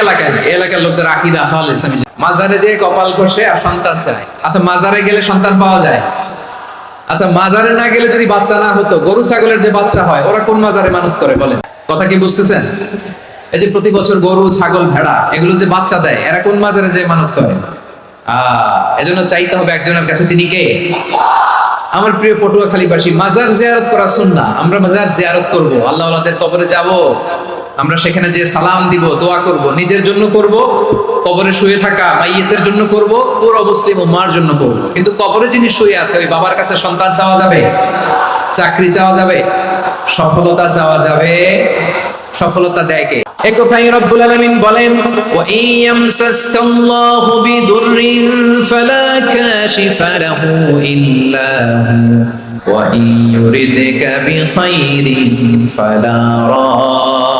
এলাকায় এলাকার লোকদের আকিদা মাজারে যেয়ে কপাল আর সন্তান চায়। আচ্ছা মাজারে গেলে সন্তান পাওয়া যায়? আচ্ছা মাজারে না গেলে যদি বাচ্চা না হতো, গরু, ছাগলের যে বাচ্চা হয়, ওরা কোন মাজারে মানত করে, বলেন? কথা কি বুঝতেছেন? এই যে প্রতি বছর গরু, ছাগল, ভেড়া, এগুলো যে বাচ্চা দেয়, এরা কোন মাজারে যে মানত করে? এজন্য চাইতে হবে একজনের কাছে, তিনি কে? আমার প্রিয় পটুয়া পটুয়াখালীবাসী, মাজার জিয়ারত করা শুননা আমরা মাজার জিয়ারত করব। আল্লাহ আল্লাহদের কবরে যাব। আমরা সেখানে যে সালাম দিব, দোয়া করব, নিজের জন্য করব, কবরে শুয়ে থাকা মাইয়েতের জন্য করব, পুরো মুসলিম মার জন্য করব। কিন্তু কবরে যিনি শুয়ে আছে, ওই বাবার কাছে সন্তান চাওয়া যাবে? চাকরি চাওয়া যাবে? সফলতা চাওয়া যাবে? সফলতা দেয় কে? এ রব্বুল বলেন ইল্লা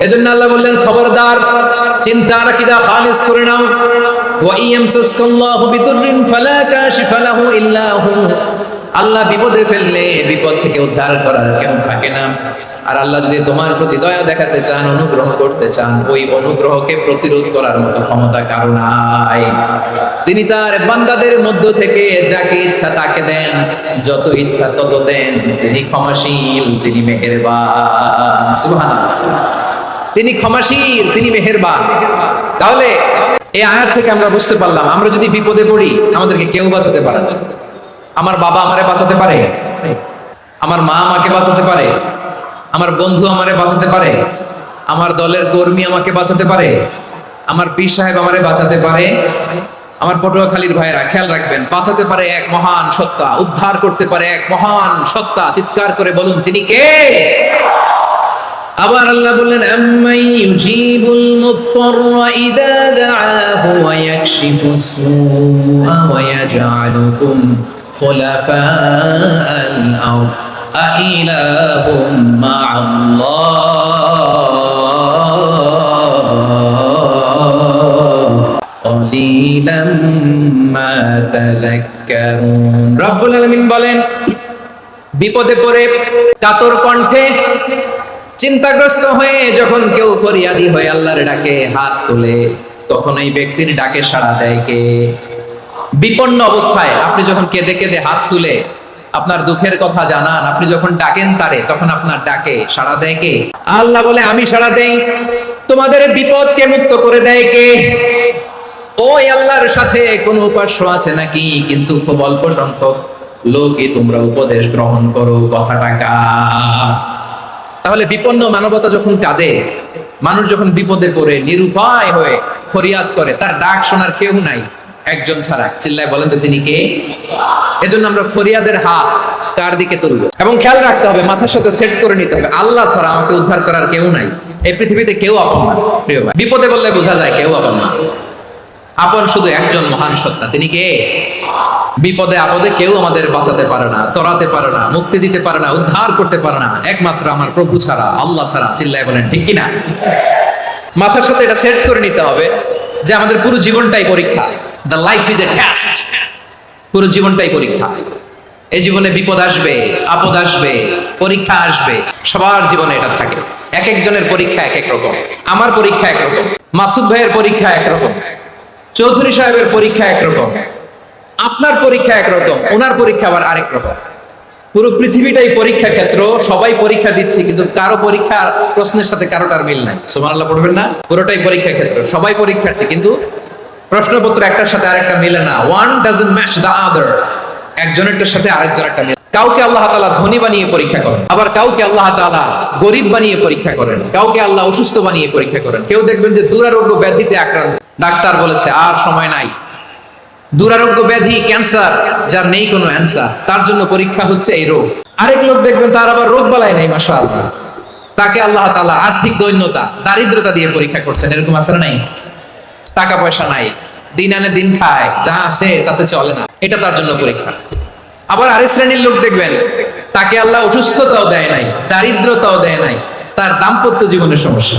এজন্য আল্লাহ বললেন, খবরদার, চিন্তা রাকিদা খালিস করে নাও। আল্লাহ বিপদে ফেললে বিপদ থেকে উদ্ধার করার কেউ থাকে না। আর আল্লাহ যদি তোমার প্রতি দয়া দেখাতে চান, অনুগ্রহ করতে চান, ওই অনুগ্রহকে প্রতিরোধ করার মতো ক্ষমতা কারও নাই। তিনি তার বান্দাদের মধ্য থেকে যাকে ইচ্ছা তাকে দেন, যত ইচ্ছা তত দেন। তিনি ক্ষমাশীল, তিনি মেহেরবান। সুবহানাল্লাহ। তিনি ক্ষমাশীল, তিনি মেহেরবান। তাহলে এই আয়াত থেকে আমরা বুঝতে পারলাম, আমরা যদি বিপদে পড়ি, আমাদেরকে কেউ বাঁচাতে পারে না। আমার বাবা আমারে বাঁচাতে পারে? আমার মা আমাকে বাঁচাতে পারে? আমার বন্ধু আমারে বাঁচাতে পারে? আমার দলের কর্মী আমাকে বাঁচাতে পারে? আমার পীর সাহেব আমারে বাঁচাতে পারে? আমার পটুয়াখালীর ভাইরা খেয়াল রাখবেন, বাঁচাতে পারে এক মহান সত্তা, উদ্ধার করতে পারে এক মহান সত্তা। চিৎকার করে বলুন তিনি কে? আবার আল্লাহ বললেন, আম্মাই ইউজিবুল মুফতাররা ইযা দাআহু ওয়া ইয়াকশিফুস সুআ ওয়া ইয়াজআলুকুম খুলাফাআল আরদ আইলাহুম মা'আল্লাহ কলিলাম মা তাযাক্কারুন। রব্বুল আলামিন বলেন, বিপদে পড়ে কাতর কণ্ঠে চিন্তাগ্রস্ত হয়ে যখন কেউ ফরিয়াদি হয়ে আল্লাহর ডাকে হাত তোলে, তখন এই ব্যক্তির ডাকে সাড়া দেয় কে? বিপন্ন অবস্থায় আপনি যখন কেঁদে কেঁদে হাত তুলে আপনার দুঃখের কথা জানান, আপনি যখন ডাকেন তারে, তখন আপনার ডাকে সাড়া দেয় কে? আল্লাহ বলে, আমি সাড়া দেই। তোমাদের বিপদকে মুক্ত করে দেয় কে? ওই আল্লাহর সাথে কোন উপাস্য আছে নাকি? কিন্তু খুব অল্প সংখ্যক লোকই তোমরা উপদেশ গ্রহণ করো। কথাটা কার? তাহলে বিপন্ন মানবতা যখন কাঁদে, মানুষ যখন বিপদে পড়ে, নিরুপায় হয়ে ফরিয়াদ করে, তার ডাক শোনার কেউ নাই, একজন ছাড়া। চিল্লায় বলেন তো তিনি কে? এজন্য আমরা ফরিয়াদের হাত কার দিকে তুলবো? এবং খেয়াল রাখতে হবে, মাথার সাথে সেট করে নিতে হবে। আল্লাহ ছাড়া আমাকে উদ্ধার করার কেউ নাই। এই পৃথিবীতে কেউ আপন না, প্রিয় ভাই। বিপদে বললে বোঝা যায় কেউ আপন না। আপন শুধু একজন মহান সত্তা। তিনি কে? বিপদে আপদে কেউ আমাদের বাঁচাতে পারে না, তরাতে পারে না, মুক্তি দিতে পারে না, উদ্ধার করতে পারে না। একমাত্র আমার প্রভু ছাড়া, আল্লাহ ছাড়া, চিল্লায় বলেন, ঠিক কিনা? মাথার সাথে এটা সেট করে নিতে হবে যে আমাদের পুরো জীবনটাই পরীক্ষা। The life is a test পুরো জীবনটাই পরীক্ষা। এই জীবনে বিপদ আসবে, আপদ আসবে, পরীক্ষা আসবে। সবার জীবনে এটা থাকে। এক একজনের পরীক্ষা এক এক রকম। আমার পরীক্ষা একরকম মাসুদ ভাইয়ের পরীক্ষা একরকম চৌধুরী সাহেবের পরীক্ষা একরকম, আপনার পরীক্ষা একরকম, ওনার পরীক্ষা আবার আরেক রকম। পুরো পৃথিবীটাই পরীক্ষা ক্ষেত্র, সবাই পরীক্ষা দিচ্ছি, কিন্তু কারও পরীক্ষা প্রশ্নের সাথে কারোটার মিল নাই। সুবহানাল্লাহ, পড়বেন না? পুরোটাই পরীক্ষা ক্ষেত্র, সবাই পরীক্ষার্থী, কিন্তু প্রশ্নপত্র একটার সাথে আরেকটা মিলে না। One doesn't match the other একজনেরটার সাথে আরেকজন একটা মিলে। কাউকে আল্লাহ তাআলা ধনী বানিয়ে পরীক্ষা করেন, আবার কাউকে আল্লাহ তাআলা গরিব বানিয়ে পরীক্ষা করেন, কাউকে আল্লাহ অসুস্থ বানিয়ে পরীক্ষা করেন। কেউ দেখবেন যে দুরারোগ্য ব্যাধিতে আক্রান্ত। ডাক্তার বলেছে, আর সময় নাই। দুরারোগ্য ব্যাধি, ক্যান্সার, যার নেই কোনো অ্যান্সার, তার জন্য পরীক্ষা হচ্ছে এই রোগ। আরেক লোক দেখবেন, তার আবার রোগ বালাই নেই মাসা তাকে আল্লাহ তাআলা আর্থিক দৈন্যতা, দারিদ্রতা দিয়ে পরীক্ষা করছেন। এরকম আছে নাই? টাকা পয়সা নাই। দিন আনে দিন খায়, যা আছে তাতে চলে না। এটা তার জন্য পরীক্ষা। আবার আরেক শ্রেণির লোক দেখবেন, তাকে আল্লাহ অসুস্থতাও দেয় নাই, দারিদ্রতাও দেয় নাই, তার দাম্পত্য জীবনের সমস্যা।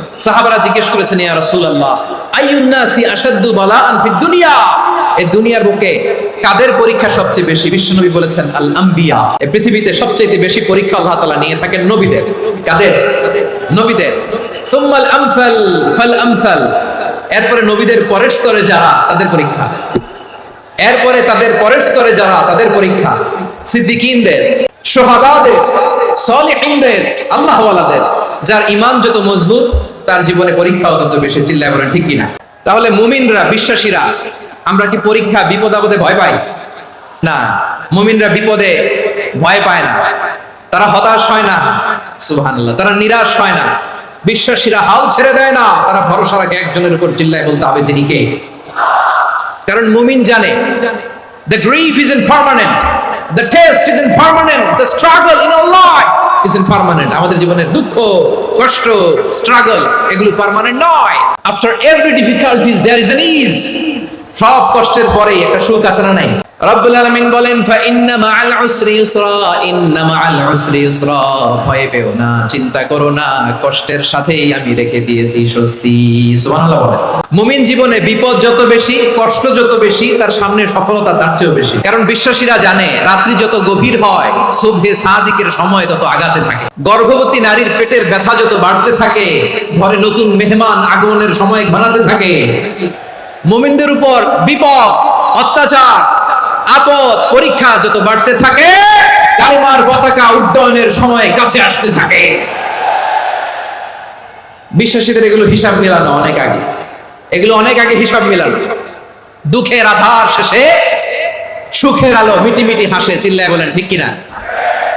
সাহাবারা জিজ্ঞেস করেছেন, ইয়া রাসূলুল্লাহ আইয়ুন নাসি আশাদ্দু বালাআন ফিদ দুনিয়া? এই দুনিয়ার বুকে কাদের পরীক্ষা সবচেয়ে বেশি? বিশ্বনবী বলেছেন আল এই পৃথিবীতে সবচেয়ে বেশি পরীক্ষা আল্লাহ তাআলা নিয়ে থাকেন নবীদের। কাদের? নবীদের। সুম্মাল আমসাল ফাল আমসাল এরপরে নবীদের পরের স্তরে যারা, তাদের পরীক্ষা। এরপরে তাদের পরের স্তরে যারা, তাদের পরীক্ষা। সিদ্দিকিনদের, সোহাদাদের, সলিহিনদের, আল্লাহওয়ালাদের, যার ইমান যত মজবুত তার জীবনে পরীক্ষাও তত বেশি, চিল্লায় বলেন, ঠিক কিনা? তাহলে মুমিনরা, বিশ্বাসীরা, আমরা কি পরীক্ষা বিপদ আপদে ভয় পাই? না, মুমিনরা বিপদে ভয় পায় না। তারা হতাশ হয় না, সুবহানাল্লাহ, তারা নিরাশ হয় না। বিশ্বাসীরা হাল ছেড়ে দেয় না, তারা ভরসা রাখে একজনের উপর, চিল্লায় বলতে হবে তিনি কে? কারণ মুমিন জানে, the grief is impermanent the test is impermanent the struggle in our life is impermanent আমাদের জীবনের দুঃখ কষ্ট struggle এগুলো পার্মানেন্ট নয় after every difficulties there is an ease সব কষ্টের পরে একটা সুখ আছে না নাই রব্বুল বলেন ইন্না উসরি ইন্না উসরি ভয় পেও না, চিন্তা করো না, কষ্টের সাথেই আমি রেখে দিয়েছি স্বস্তি। সুবহানাল্লাহ বলেন। মুমিন জীবনে বিপদ যত বেশি, কষ্ট যত বেশি, তার সামনে সফলতা তার চেয়েও বেশি। কারণ বিশ্বাসীরা জানে, রাত্রি যত গভীর হয়, সুবহে সাদিকের সময় তত আগাতে থাকে। গর্ভবতী নারীর পেটের ব্যথা যত বাড়তে থাকে, ঘরে নতুন মেহমান আগমনের সময় ঘনাতে থাকে। মুমিনদের উপর বিপদ, অত্যাচার আপদ পরীক্ষা যত বাড়তে থাকে, কালিমার পতাকা উড্ডয়নের সময় কাছে আসতে থাকে। বিশ্বাসীদের এগুলো হিসাব মিলানো অনেক আগে। এগুলো অনেক আগে হিসাব মিলানো। দুঃখের আধার শেষে সুখের আলো মিটি মিটি হাসে, চিল্লায় বলেন, ঠিক কিনা?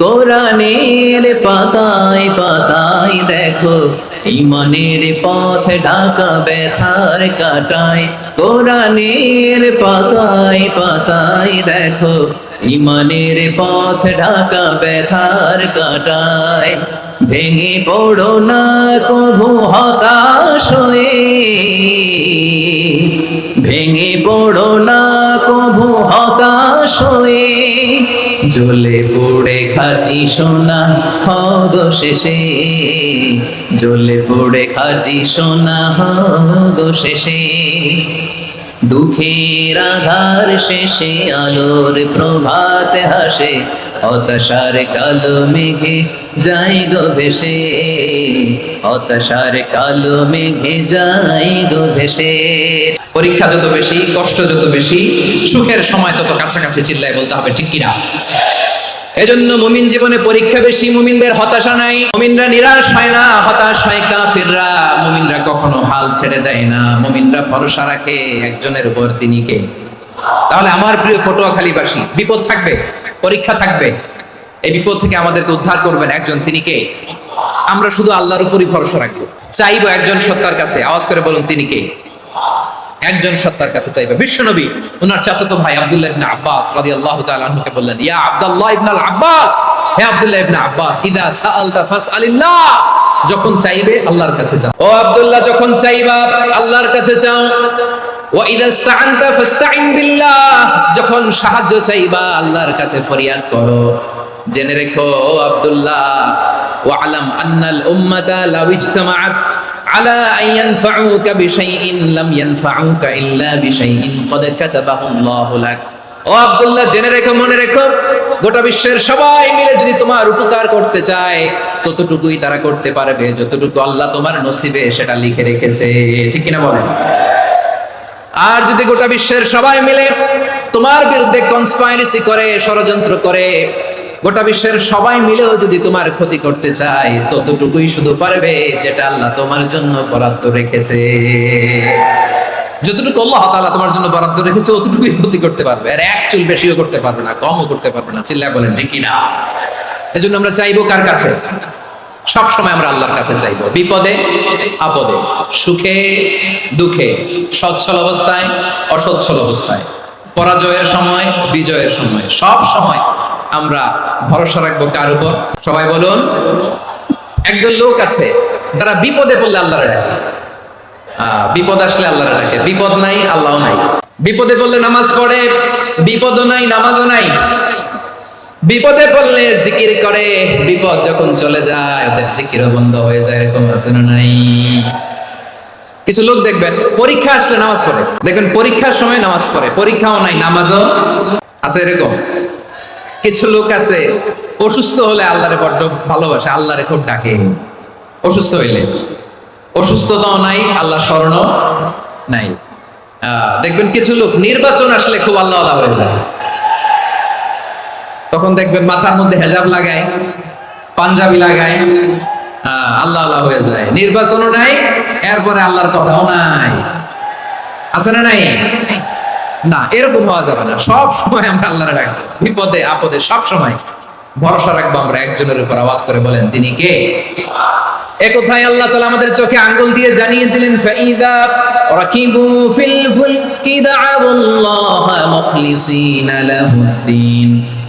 কোরআনের পাতায় পাতায় দেখো, ইমানের পথ ঢাকা ব্যথার কাটায়। কোরআনের পাতায় পাতায় দেখো, ইমানের পথ ঢাকা ব্যথার কাটায়। ভেঙে পড়ো না কভু হতাশ হয়ে। ভেঙে পড়ো না, কভু হতাশ হয়ে। জ্বলে পড়ে খাটি সোনা হগ শেষে জ্বলে পড়ে খাটি সোনা হগ শেষে দুঃখের আধার শেষে আলোর প্রভাত হাসে হতাশার কালো মেঘে যাই গো ভেসে। হতাশার কালো মেঘে যাই গো ভেসে। পরীক্ষা যত বেশি, কষ্ট যত বেশি, সুখের সময় তত কাছাকাছি চিল্লায় বলতে হবে, ঠিক কিনা? এজন্য মুমিন জীবনে পরীক্ষা বেশি, মুমিনদের হতাশা নাই। মুমিনরা নিরাশ হয় না, হতাশ হয় কাফিররা। মুমিনরা কখনো হাল ছেড়ে দেয় না। মুমিনরা ভরসা রাখে একজনের উপর তিনি কে? তাহলে আমার প্রিয় পটুয়াখালীবাসী, বিপদ থাকবে? পরীক্ষা থাকবে। এই বিপদ থেকে আমাদেরকে উদ্ধার করবেন একজন। তিনি কে? আমরা শুধু আল্লাহর উপরই ভরসা রাখব। চাইব একজন সত্তার কাছে। আওয়াজ করে বলুন, তিনি কে? একজন সত্তার কাছে চাইবে। বিশ্বনবী ওনার চাচাতো ভাই আব্দুল্লাহ ইবনে আব্বাস রাদিয়াল্লাহু তাআলা আনহুকে বললেন, ইয়া আব্দুল্লাহ ইবনে আব্বাস, হে আব্দুল্লাহ ইবনে আব্বাস, ইদা সাআলতা ফাসআলিল্লাহ। যখন চাইবে আল্লাহর কাছে যাও। ও আব্দুল্লাহ, যখন চাইবা আল্লাহর কাছে চাও যখন সাহায্য চাইবা, আল্লাহর কাছে ফরিয়াদ করো। জেনে রেখো আব্দুল্লাহ ও আব্দুল্লাহ, জেনে মনে রেখো, গোটা বিশ্বের সবাই তোমার উপকার করতে চায় তারা করতে পারবে, যতটুকু আল্লাহ তোমার নসিবে সেটা লিখে রেখেছে। ঠিক কিনা বলেন? আর যদি গোটা বিশ্বের সবাই মিলে তোমার বিরুদ্ধে কনস্পাইরেসি করে, ষড়যন্ত্র করে, গোটা বিশ্বের সবাই মিলেও যদি তোমার ক্ষতি করতে চায়, ততটুকুই শুধু পারবে যেটা আল্লাহ তোমার জন্য বরাদ্দ রেখেছে। যতটুকু আল্লাহ তাআলা তোমার জন্য বরাদ্দ রেখেছে, অতটুকুই ক্ষতি করতে পারবে। আর এক চুল বেশিও করতে পারবে না, কমও করতে পারবে না। চিল্লায় বলেন, ঠিক না এজন্য আমরা চাইব কার কাছে? সব সময় আমরা আল্লাহর কাছে চাইব। বিপদে, আপদে, সুখে, দুঃখে, সচ্ছল অবস্থায়, অসচ্ছল অবস্থায়। পরাজয়ের সময়, বিজয়ের সময়। সব সময় আমরা ভরসা রাখব কার উপর? সবাই বলুন। একজন লোক আছে, যারা বিপদে পড়লে আল্লাহর ডাকে। বিপদ আসলে আল্লাহর ডাকে। বিপদ নাই আল্লাহ নাই। বিপদে পড়লে নামাজ পড়ে, বিপদও নাই, নামাজও নাই। বিপদে পড়লে জিকির করে, বিপদ যখন চলে যায়, ওদের জিকিরও বন্ধ হয়ে যায়, এরকম আছে না নাই? কিছু লোক দেখবেন, পরীক্ষা আসলে নামাজ পড়ে। দেখবেন, পরীক্ষার সময় নামাজ পড়ে, পরীক্ষাও নাই, নামাজও আছে এরকম। কিছু লোক আছে, অসুস্থ হলে আল্লাহরে বড্ড ভালোবাসে, আল্লাহরে খুব ডাকে। অসুস্থ হইলে। অসুস্থতাও নাই আল্লাহ স্মরণ নাই। দেখবেন কিছু লোক নির্বাচন আসলে খুব আল্লাহ আল্লাহ হয়ে যায়। তখন দেখবেন মাথার মধ্যে হেজাব লাগায়, পাঞ্জাবি লাগায় আল্লাহ আল্লাহ হয়ে যায়। নির্বাচনও নাই, এরপরে আল্লাহর কথাও নাই। আছে না নাই? না, এরকম হওয়া যাবে না। সব সময় আমরা আল্লাহর ডাকবো। বিপদে, আপদে, সব সময়। ভরসা রাখব আমরা, একজনের উপর আওয়াজ করে বলেন, তিনি কে? একথায় আল্লাহ তাআলা আমাদের চোখে আঙ্গুল দিয়ে জানিয়ে দিলেন, ফাইদা রাকিবু ফিল ফুলকি দা'াবুল্লাহ মুখলিসিনা লাহুদ্দিন।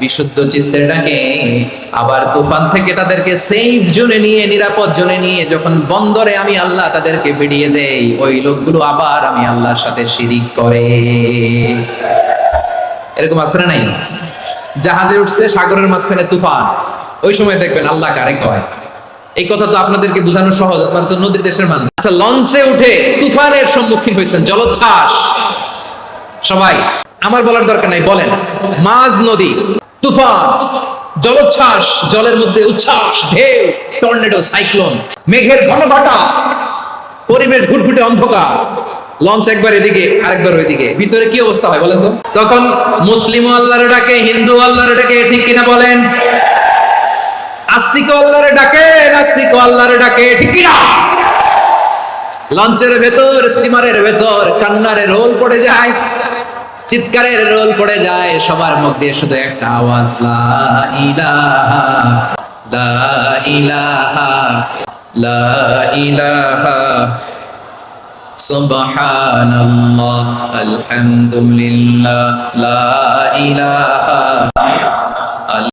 বিশুদ্ধ চিত্তে ডাকে আবার তুফান থেকে তাদেরকে সেফ জোনে নিয়ে, নিরাপদ জোনে নিয়ে যখন বন্দরে আমি আল্লাহ তাদেরকে ভিড়িয়ে দেই, ওই লোকগুলো আবার আমি আল্লাহর সাথে শিরিক করে। এরকম না নাই? জাহাজে উঠছে, সাগরের মাঝখানে তুফান। ওই সময় দেখবেন আল্লাহ কারে কয়? এই কথা তো আপনাদেরকে বোঝানো সহজ আপনারা তো নদীর দেশের মানুষ। আচ্ছা লঞ্চে উঠে তুফানের সম্মুখীন হয়েছেন, জলোচ্ছ্বাস। সবাই, আমার বলার দরকার নাই, বলেন। মাঝ নদী তুফান, জলোচ্ছ্বাস, জলের মধ্যে উচ্ছ্বাস, ঢেউ, টর্নেডো, সাইক্লোন, মেঘের ঘন ঘটা পরিবেশ ঘুটঘুটে অন্ধকার। লঞ্চ একবার এদিকে, আরেকবার ওইদিকে। ভিতরে কি অবস্থা হয় বলেন তো? তখন মুসলিম আল্লাহর ডাকে, হিন্দু আল্লাহর ডাকে, ঠিক কিনা বলেন? আস্তিক আল্লাহর ডাকে, নাস্তিক আল্লাহর ডাকে, ঠিক কিনা? লঞ্চের ভেতর, স্টিমারের ভেতর, কান্নারে রোল পড়ে যায়। চিৎকারের রোল পড়ে যায়, সবার মুখ দিয়ে শুধু একটা আওয়াজ, লা ইলাহা লা ইলাহা লা ইলাহা, সুবহানাল্লাহ, আলহামদুলিল্লাহ, লা ইলাহা।